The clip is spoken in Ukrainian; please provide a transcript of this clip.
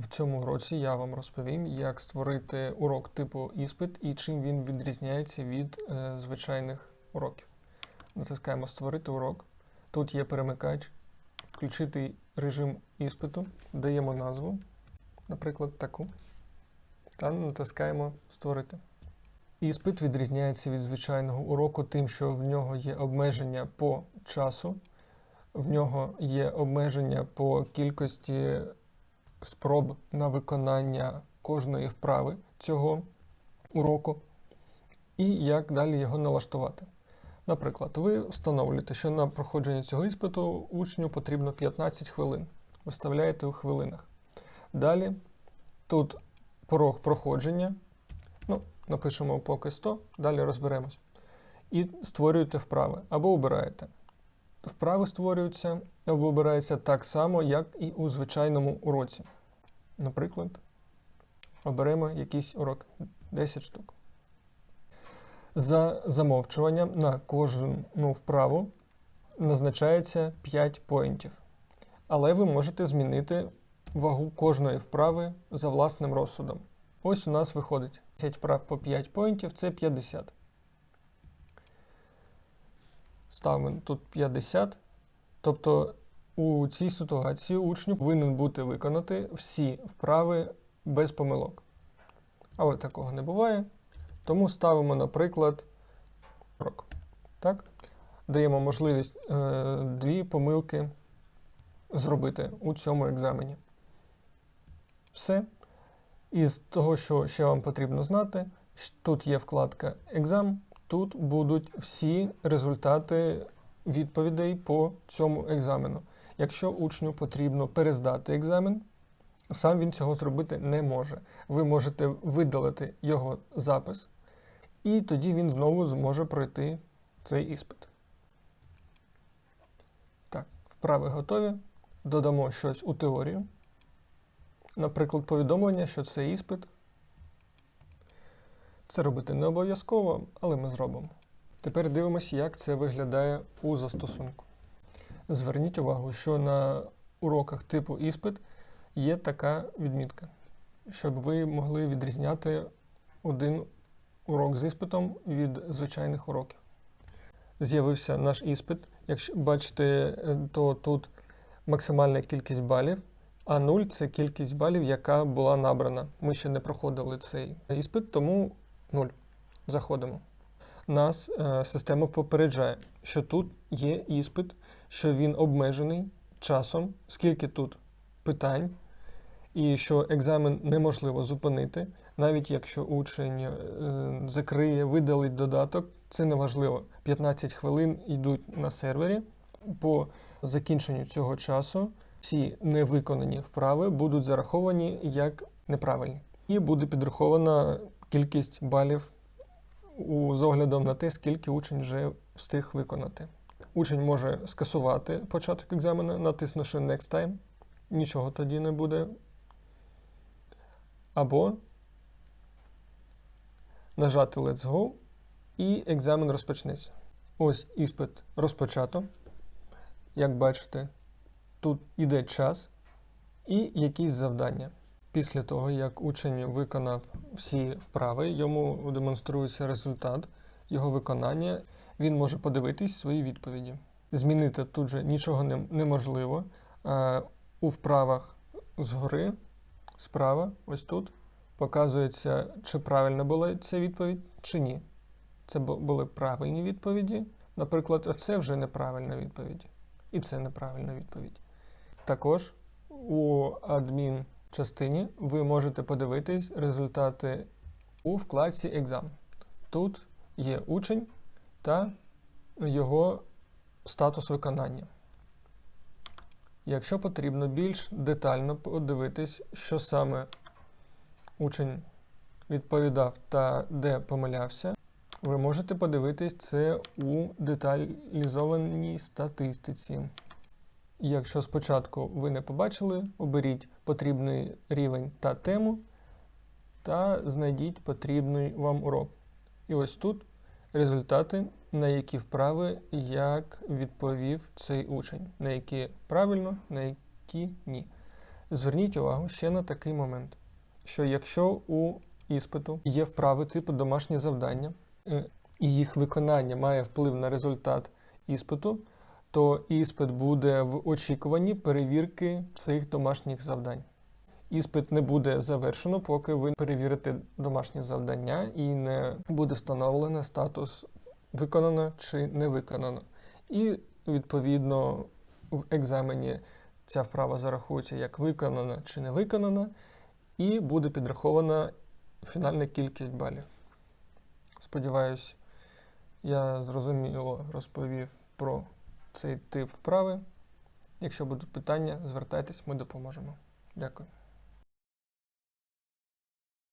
В цьому уроці я вам розповім, як створити урок типу іспит і чим він відрізняється від е, звичайних уроків. Натискаємо Створити урок. Тут є перемикач, включити режим іспиту, даємо назву, наприклад, таку, та натискаємо Створити. Іспит відрізняється від звичайного уроку тим, що в нього є обмеження по часу, в нього є обмеження по кількості спроб на виконання кожної вправи цього уроку, і як далі його налаштувати. Наприклад, ви встановлюєте, що на проходження цього іспиту учню потрібно 15 хвилин. Виставляєте у хвилинах. Далі тут порог проходження. Ну, напишемо поки 100, далі розберемось. І створюєте вправи або обираєте. Вправи створюються або обираються так само, як і у звичайному уроці. Наприклад, оберемо якийсь урок 10 штук. За замовчуванням на кожну вправу назначається 5 поінтів. Але ви можете змінити вагу кожної вправи за власним розсудом. Ось у нас виходить 5 вправ по 5 поінтів це 50. Ставимо тут 50. Тобто у цій ситуації учню повинен бути виконати всі вправи без помилок. Але такого не буває. Тому ставимо, наприклад, урок. Так? Даємо можливість е, дві помилки зробити у цьому екзамені. Все. Із того, що ще вам потрібно знати, тут є вкладка Екзам, тут будуть всі результати відповідей по цьому екзамену. Якщо учню потрібно перездати екзамен, сам він цього зробити не може. Ви можете видалити його запис, і тоді він знову зможе пройти цей іспит. Так, вправи готові. Додамо щось у теорію. Наприклад, повідомлення, що це іспит. Це робити не обов'язково, але ми зробимо. Тепер дивимося, як це виглядає у застосунку. Зверніть увагу, що на уроках типу іспит є така відмітка, щоб ви могли відрізняти один урок з іспитом від звичайних уроків. З'явився наш іспит. Якщо бачите, то тут максимальна кількість балів, а 0 це кількість балів, яка була набрана. Ми ще не проходили цей іспит, тому 0. Заходимо. Нас е, система попереджає, що тут є іспит, що він обмежений часом, скільки тут питань, і що екзамен неможливо зупинити, навіть якщо учень е, закриє, видалить додаток, це не важливо. 15 хвилин йдуть на сервері. По закінченню цього часу всі невиконані вправи будуть зараховані як неправильні. І буде підрахована кількість балів у, з оглядом на те, скільки учень вже встиг виконати. Учень може скасувати початок екзамену, натиснувши Next Time. Нічого тоді не буде. Або нажати Let's Go, і екзамен розпочнеться. Ось іспит розпочато. Як бачите, тут іде час і якісь завдання. Після того, як учень виконав всі вправи, йому демонструється результат його виконання, він може подивитись свої відповіді. Змінити тут же нічого неможливо. У вправах згори, справа, ось тут, показується, чи правильна була ця відповідь, чи ні. Це були правильні відповіді. Наприклад, це вже неправильна відповідь. І це неправильна відповідь. Також у адмін частині ви можете подивитись результати у вкладці Екзам. Тут є учень та його статус виконання. Якщо потрібно більш детально подивитись, що саме учень відповідав та де помилявся, ви можете подивитись це у деталізованій статистиці. Якщо спочатку ви не побачили, оберіть потрібний рівень та тему та знайдіть потрібний вам урок. І ось тут результати, на які вправи як відповів цей учень, на які правильно, на які ні. Зверніть увагу ще на такий момент, що якщо у іспиту є вправи типу домашні завдання, е, і їх виконання має вплив на результат іспиту, то іспит буде в очікуванні перевірки цих домашніх завдань. Іспит не буде завершено, поки ви перевірите домашнє завдання і не буде встановлено статус виконано чи не виконано. І відповідно в екзамені ця вправа зарахується як виконана чи не виконана, і буде підрахована фінальна кількість балів. Сподіваюсь, я зрозуміло розповів про цей тип вправи. Якщо будуть питання, звертайтесь, ми допоможемо. Дякую.